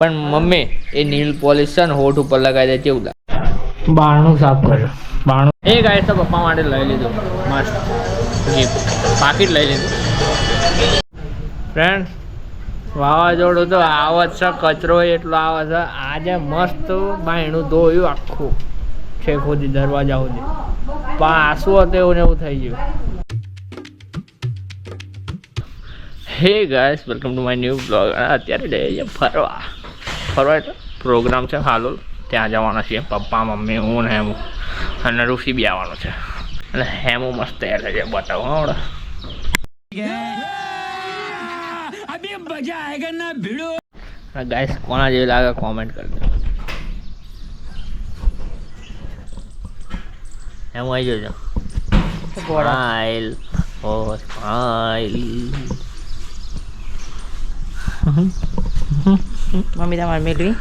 પણ મમ્મી એ નીલ પોલિશ છે ને હોઠ ઉપર લગાવી દે કેવું લાગે. બારણું સાફ કર્યું બારણું. એ ગાય તો પપ્પા માટે લઈ લીધું. મસ્ત. પાકીટ લઈ લીધું. ફ્રેન્ડ વાવાઝોડું તો આવે છે કચરો એટલો આવે છે. આજે મસ્ત બાયણું ધોયું આખું. છેક સુધી દરવાજા સુધી. પાછું હતું એવું ને એવું થઈ ગયું. Hey guys welcome to my new blog અત્યારે જઈએ છીએ ફરવા. ફરવા એટલે પ્રોગ્રામ છે હાલોલ. ત્યાં જવાના છીએ. પપ્પા મમ્મી હું ને હેમુ. અને ઋષિ બી આવવાનો છે. અને હેમુ મસ્ત તૈયાર થઈ જાય બતાવો હમણાં. ગાઈસ કોના જેવી લાગે કોમેન્ટ કરજો હેમુ આવી જજો આઈલ ઓ સ્માઈલ મમ્મી તમારે મેળવી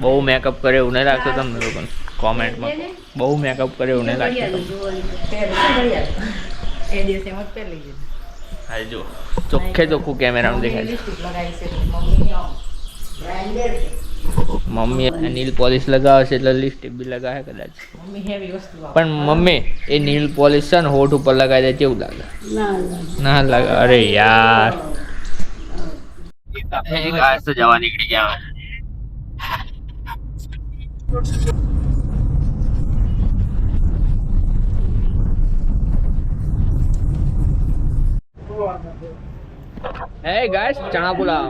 બહુ મેકઅપ કરે એવું નહીં લાગતું તમને લોકોને કોમેન્ટમાં બહુ મેકઅપ કરે એવું નહીં લાગતું હા જો ચોખ્ખે ચોખ્ખું કેમેરામાં દેખાય છે મમ્મી નીલ પોલિશ લગાવે છે એટલે લિપસ્ટિક બી લગાવે કદાચ. મમ્મી હેવી વસ્તુ વાપરે. પણ મમ્મી એ નીલ પોલિશ છે ને હોઠ ઉપર લગાવી દે કેવું લાગે. ના લાગે? અરે યાર. એક આજ તો જવા નીકળી ગયા હે ગાઈસ ચણા પુલાવ.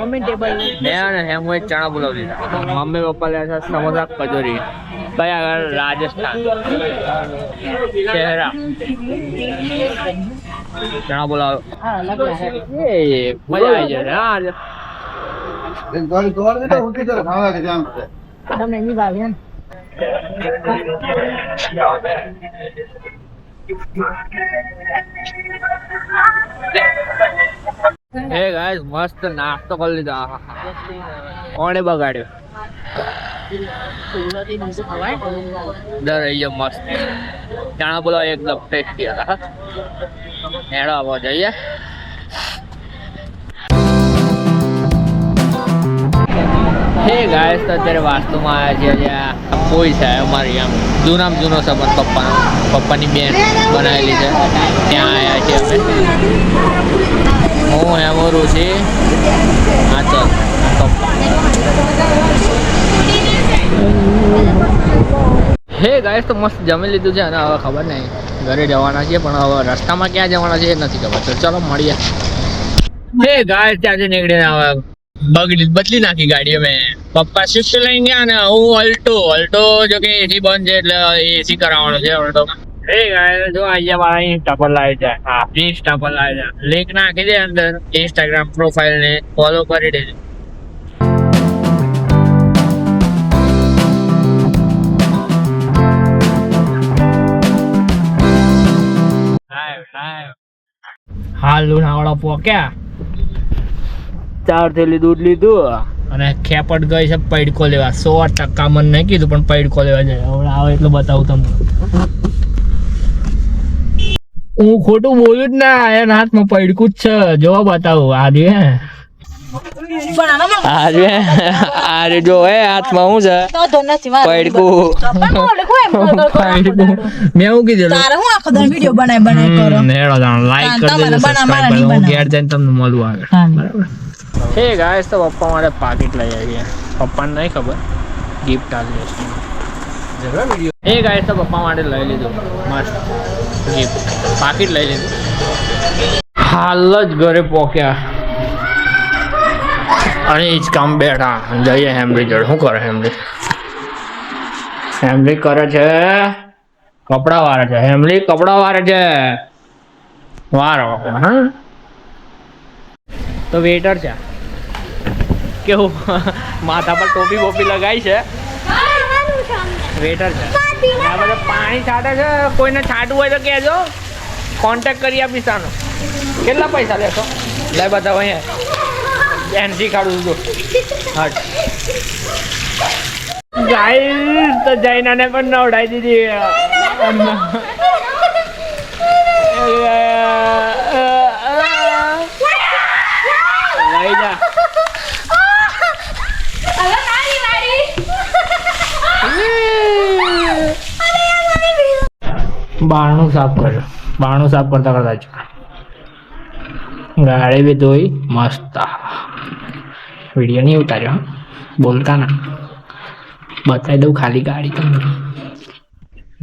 મમ્મી ટેબલ ને અને હેમ હોય ચણા પુલાવ લીધા. મમ્મી પપ્પા લે છે સમોસા કચોરી. કયા આગળ રાજસ્થાન. ચહેરા. ચણા પુલાવ. એ મજા આવી જશે હા. તમને એની ભાવે હે ગાઈસ મસ્ત નાસ્તો કરી લીધો. કોણે બગાડ્યો? મસ્ત. ચણા પુલાવ એકદમ ટેસ્ટી હેડો આવો, જઈએ. હે ગાઈસ અત્યારે વાસ્તુમાં આવ્યા છે કોઈ છે અમારી આમ જૂનામ જૂનો સંબંધ પપ્પાનો પપ્પાની બેન બનાવેલી છે. ત્યાં આવ્યા છે અમે. હું એમ છું પપ્પા. હે ગાઈસ તો મસ્ત જમી લીધું છે અને હવે ખબર નહીં ઘરે જવાના છીએ, પણ હવે રસ્તામાં ક્યાં જવાના છે એ નથી ખબર. તો ચલો મળીએ. હે ગાય ત્યાંથી નીકળીને હવે બગડી બદલી નાખી ગાડી અમે. પપ્પા શિફ્ટ લઈને ગયા ને હું અલ્ટો અલ્ટો જો કે એસી બંધ છે એટલે એસી કરાવવાનો છે અલ્ટો. જો અહીંયા મારા અહીં ટપલ લાવી જાય હા પ્લીઝ પર લાવી જાય લિંક નાખી દે અંદર ઇન્સ્ટાગ્રામ પ્રોફાઇલ ને. ફોલો કરી દેજો. હાલ લુણાવાળા પોક્યા ચાર થેલી દૂધ લીધું. અને ખેપટ ગઈ છે પૈડકો લેવા. સો ટકા મને નહીં કીધું પણ પૈડકો લેવા જાય. હવે આવે એટલું બતાવું તમને. હું ખોટું બોલું જ ના એના હાથમાં પૈડકું જ છે. જોવા બતાવું આજે આજે આજે જો હે હાથમાં હું છે? પૈડકું. મેં હું કીધું તારે હું આખો દાડો વીડિયો બનાય બનાય કરો? હેડો લાઈક કરી દેજો સબસ્ક્રાઇબ નહીં હું ઘેર જઈને તમને મળું આગળ. હા. હે ગાય તો પપ્પા માટે પાકીટ લઈ આવીએ પપ્પાને નહીં ખબર. ગિફ્ટ આવી જશે હે ગાય તો પપ્પા માટે લઈ લીધું. મસ્ત. ગિફ્ટ પાકીટ લઈ લીધું. હાલ જ ઘરે પહોંચ્યા. અને એ જ કામ બેઠા. જઈએ હેમરી જોડે. શું કરે હેમરી હેમરી કરે છે. કપડા વારે છે. હેમરી કપડાં વારે છે. વારો. હા. તો વેટર છે. કેવું માથા પર ટોપી બોપી લગાવી છે. વેટર છે. આ બધા પાણી છાંટે છે. કોઈને છાંટવું હોય તો કહેજો. કોન્ટેક્ટ કરી આપીશ આનો. કેટલા પૈસા લેશો? લે બધા અહીંયા. એનસી કાઢું છું હટ. ગાઈસ તો જૈનાને પણ નવડાવી દીધી. બાણું સાફ કર્યું બારણું સાફ કરતા કરતા જ. ગાડી બી ધોઈ મસ્ત. વીડિયો નહીં ઉતાર્યો? બોલતા ના. બતાવી દઉં ખાલી ગાડી તમને.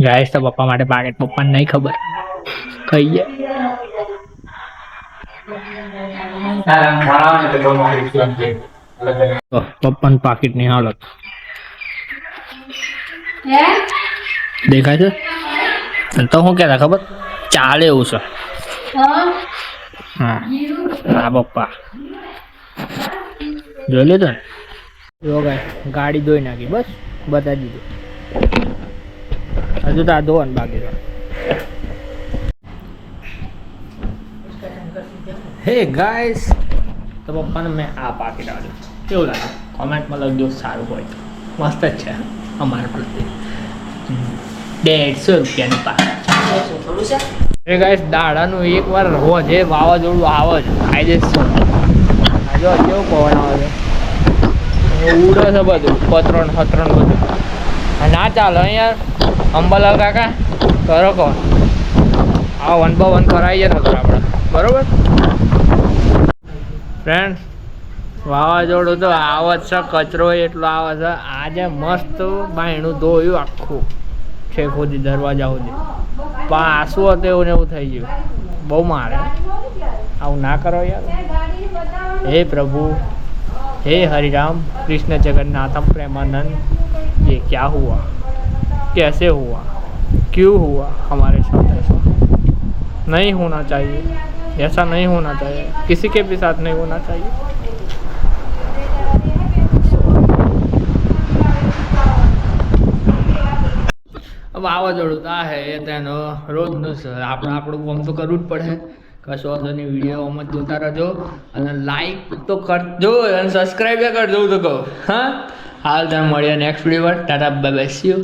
ગાઈસ તો પપ્પા માટે પાકેટ પપ્પાને નહીં ખબર. કહીએ પપ્પાનું પાકીટની હાલત. દેખાય છે? તો હું કહેતા ખબર? ચાલે એવું છે. હા. હા, પપ્પા. જોઈ લીધું ને? જો ગાય, ગાડી ધોઈ નાખી, બસ, બતાવી દીધું. હજુ તો આ ધોવાનું બાકી છે. હે, ગાઈસ. તો પપ્પાને મેં આ પાકીટ આવ્યું કેવું લાગે કોમેન્ટમાં લખજો, સારું હોય તો. મસ્ત જ છે, અમારા પ્રત્યે દેડસો રૂપિયાની પાકીટ એ ગાઈસ દાડાનું એક વાર રોજ એ વાવાઝોડું આવે છે. કાયદેસર. આ જો કેવું પવન આવે છે? ઉડે છે બધું, પતરણ, હતરણ બધું. ના ચાલો અહીંયા અંબાલાલ કાકા, કરો કહો આ વન બાય વન કરાવીએ નકર આપણે. બરોબર? ફ્રેન્ડ વાવાઝોડું તો આવે છે, કચરો એટલો આવે છે. આજે મસ્ત બાયણું ધોયું આખું. છેક સુધી દરવાજા સુધી પણ આંસુ હતું એવું ને એવું થઈ ગયું બહુ મારે આવું ના કરો યાર હે પ્રભુ हे हरिराम कृष्ण जगन्नाथम प्रेमानंद ये क्या हुआ कैसे हुआ क्यों हुआ हमारे साथ ऐसा नहीं होना चाहिए ऐसा नहीं होना चाहिए किसी के भी साथ नहीं होना चाहिए વાવાઝોડું તો આ એ તેનો રોજનું આપણે આપણું કામ તો કરવું જ પડે. કશો વાંધો નહીં વીડિયો આમ જોતા રહેજો. અને લાઈક તો કરજો અને સબસ્ક્રાઈબ કરજો તો કહું. હા? હાલ તમે મળીએ નેક્સ્ટ વીડિયો ટાટા બાય બાય યુ